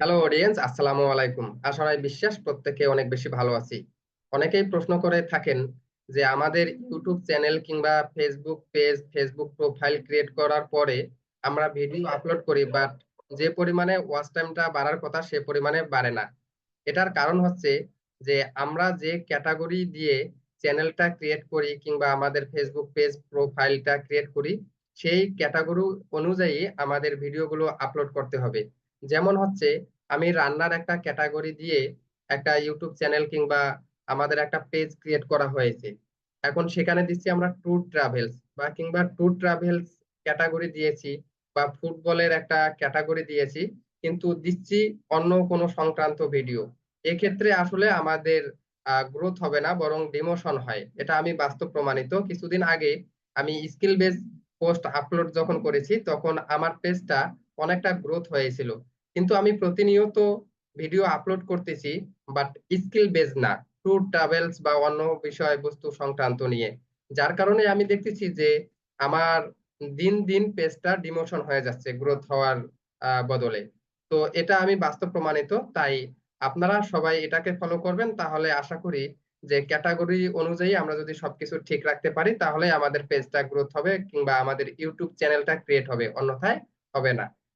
Hello audience আসসালামু আলাইকুম আশা রায় বিশ্বাস প্রত্যেকে অনেক বেশি ভালো আছি। অনেকেই প্রশ্ন করে থাকেন যে আমাদের ইউটিউব চ্যানেল কিংবা Facebook page Facebook profile create করার পরে আমরা ভিডিও আপলোড করি বাট যে পরিমাণে ওয়াচ টাইমটা বাড়ার কথা সে পরিমাণে বাড়ে না। এটার কারণ হচ্ছে যে আমরা যে ক্যাটাগরি দিয়ে চ্যানেলটা ক্রিয়েট করি কিংবা আমাদের ফেসবুক পেজ প্রোফাইলটা ক্রিয়েট করি, সেই ক্যাটাগরি অনুযায়ী আমাদের ভিডিওগুলো আপলোড করতে হবে। যেমন হচ্ছে, আমি রান্নার একটা ক্যাটাগরি দিয়ে একটা ইউটিউব চ্যানেল কিংবা আমাদের একটা পেজ ক্রিয়েট করা হয়েছে। এখন সেখানে দিচ্ছি আমরা ট্যুর ট্রাভেলস বা কিংবা ট্যুর ট্রাভেলস ক্যাটাগরি দিয়েছি বা ফুটবলের একটা ক্যাটাগরি দিয়েছি, কিন্তু দিচ্ছি অন্য কোনো সংক্রান্ত ভিডিও এক্ষেত্রে আসলে আমাদের গ্রোথ হবে না, বরং ডিমোশন হয়। এটা আমি বাস্তব প্রমাণিত। কিছুদিন আগে আমি স্কিল বেস পোস্ট আপলোড যখন করেছি, তখন আমার পেজটা অনেকটা গ্রোথ হয়েছিল। কিন্তু আমি প্রতিনিয়ত ভিডিও আপলোড করতেছি বাট স্কিল বেজ না। ট্যুর ট্রাভেলস বা অন্য বিষয়বস্তু সংক্রান্ত নিয়ে। যার কারণে আমি দেখতেছি যে, আমার দিন দিন পেজটা ডিমোশন হয়ে যাচ্ছে গ্রোথ হওয়ার বদলে। তো এটা আমি বাস্তব প্রমাণিত, তাই আপনারা সবাই এটাকে ফলো করবেন। তাহলে আশা করি যে ক্যাটাগরি অনুযায়ী আমরা যদি সবকিছু ঠিক রাখতে পারি, তাহলে আমাদের পেজটা গ্রোথ হবে কিংবা আমাদের ইউটিউব চ্যানেলটা ক্রিয়েট হবে। অন্যথায় হবে না।